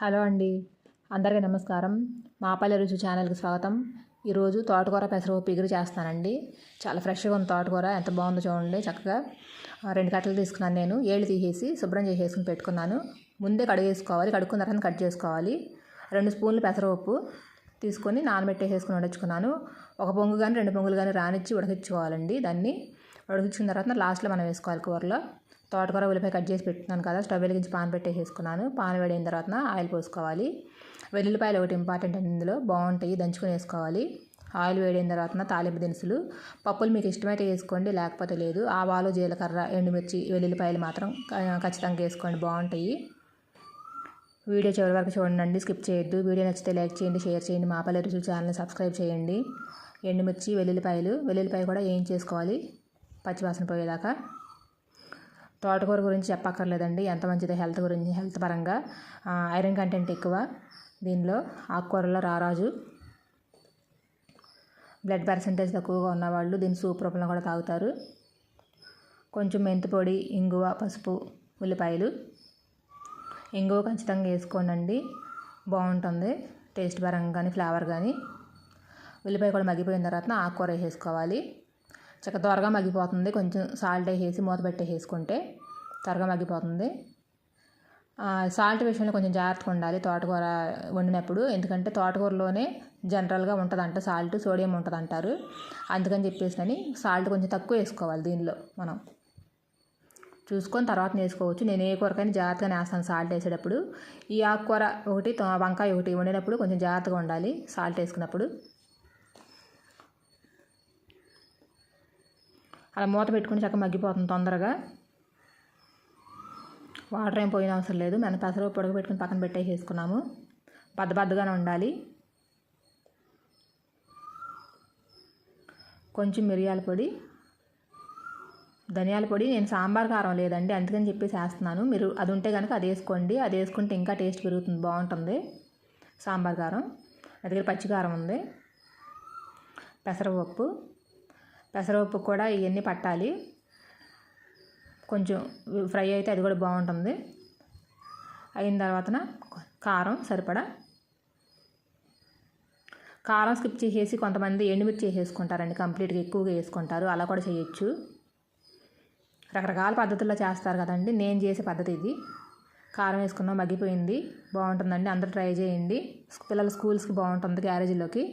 Hello అండి. అందరికీ నమస్కారం. మాపల్లె రుచి ఛానల్కి స్వాగతం. ఈరోజు తోటకూర పెసరపప్పు ఎగురు చేస్తానండి చాలా ఫ్రెష్గా ఉంది తోటకూర. ఎంత బాగుందో చూడండి చక్కగా. రెండు కట్టలు తీసుకున్నాను నేను. ఏళ్ళు తీసేసి శుభ్రం చేసేసుకుని పెట్టుకున్నాను. ముందే కడిగేసుకోవాలి. కడుక్కున్న తర్వాత కట్ చేసుకోవాలి. రెండు స్పూన్లు పెసరపప్పు తీసుకొని నానబెట్టేసేసుకుని ఉడచుకున్నాను ఒక పొంగు కానీ రెండు పొంగులు కానీ రానిచ్చి ఉడకించుకోవాలండి. దాన్ని ఉడికించిన తర్వాత లాస్ట్లో మనం వేసుకోవాలి కూరలో. తోటకూర ఉల్లిపాయ కట్ చేసి పెట్టుకున్నాను కదా స్టవ్ వెలిగించి పాన్ పెట్టేసేసుకున్నాను. పాన్ వేడైన తర్వాత ఆయిల్ పోసుకోవాలి. వెల్లుల్లిపాయలు ఒకటి ఇంపార్టెంట్ అండి ఇందులో. బాగుంటాయి దంచుకొని వేసుకోవాలి. ఆయిల్ వేడైన తర్వాత తాలింపు దినుసులు. పప్పులు మీకు ఇష్టమైతే వేసుకోండి లేకపోతే లేదు. ఆవాలు జీలకర్ర ఎండుమిర్చి వెల్లుల్లిపాయలు మాత్రం ఖచ్చితంగా వేసుకోండి. బాగుంటాయి. వీడియో చివరి వరకు చూడండి స్కిప్ చేయొద్దు. వీడియో నచ్చితే లైక్ చేయండి షేర్ చేయండి. మా పల్లె రుచులు ఛానల్ని సబ్స్క్రైబ్ చేయండి. ఎండుమిర్చి వెల్లుల్లిపాయలు. వెల్లుల్లిపాయ కూడా ఏం చేసుకోవాలి? పచ్చివాసన పోయేదాకా. తోటకూర గురించి చెప్పక్కర్లేదండి. ఎంత మంచిది హెల్త్ గురించి హెల్త్ పరంగా. ఐరన్ కంటెంట్ ఎక్కువ దీనిలో. ఆకుకూరలో రారాజు. బ్లడ్ పర్సంటేజ్ తక్కువగా ఉన్నవాళ్ళు దీని సూప్ రూపంలో కూడా తాగుతారు. కొంచెం మెంతి పొడి ఇంగువ పసుపు ఉల్లిపాయలు. ఇంగువ ఖచ్చితంగా వేసుకోండి బాగుంటుంది. టేస్ట్ పరంగా కానీ ఫ్లేవర్ కానీ ఉల్లిపాయ కూడా మగ్గిపోయిన తర్వాత ఆకుకూర వేసేసుకోవాలి. చక్కగా త్వరగా మగ్గిపోతుంది. కొంచెం సాల్ట్ వేసేసి మూత పెట్టేసుకుంటే త్వరగా మగ్గిపోతుంది. సాల్ట్ విషయంలో కొంచెం జాగ్రత్తగా ఉండాలి తోటకూర వండినప్పుడు. ఎందుకంటే తోటకూరలోనే జనరల్గా ఉంటుందంట సాల్ట్ సోడియం ఉంటుంది అంటారు అందుకని చెప్పేసి అని సాల్ట్ కొంచెం తక్కువ వేసుకోవాలి దీనిలో మనం. చూసుకొని తర్వాత వేసుకోవచ్చు నేను ఏ కూరకైనా జాగ్రత్తగా వేస్తాను సాల్ట్ వేసేటప్పుడు. ఈ ఆకుకూర ఒకటి వంకాయ ఒకటి వండినప్పుడు కొంచెం జాగ్రత్తగా ఉండాలి సాల్ట్ వేసుకున్నప్పుడు. అలా మూత పెట్టుకుని చక్కగా మగ్గిపోతుంది తొందరగా. వాటర్ ఏం పోయిన అవసరం లేదు. మనం పెసరపప్పు పొడుగు పెట్టుకుని పక్కన పెట్టేసేసుకున్నాము. బద్ద బద్దగానే ఉండాలి. కొంచెం మిరియాల పొడి ధనియాల పొడి. నేను సాంబార్ కారం లేదండి అందుకని చెప్పేసి వేస్తున్నాను. మీరు అది ఉంటే కనుక అది వేసుకోండి. అది వేసుకుంటే ఇంకా టేస్ట్ పెరుగుతుంది బాగుంటుంది. సాంబార్ కారం. నా దగ్గర పచ్చి కారం ఉంది. పెసరపప్పు పెసరపప్పు కూడా ఇవన్నీ పట్టాలి. కొంచెం ఫ్రై అయితే అది కూడా బాగుంటుంది. అయిన తర్వాతన కారం సరిపడా. కారం స్కిప్ చేసేసి కొంతమంది ఎండుమిర్చి వేసేసుకుంటారండి. కంప్లీట్గా ఎక్కువగా వేసుకుంటారు. అలా కూడా చేయొచ్చు. రకరకాల పద్ధతుల్లో చేస్తారు కదండి. నేను చేసే పద్ధతి ఇది. కారం వేసుకున్నాం మగ్గిపోయింది. బాగుంటుందండి. అందరూ ట్రై చేయండి. పిల్లల స్కూల్స్కి బాగుంటుంది క్యారేజీలోకి.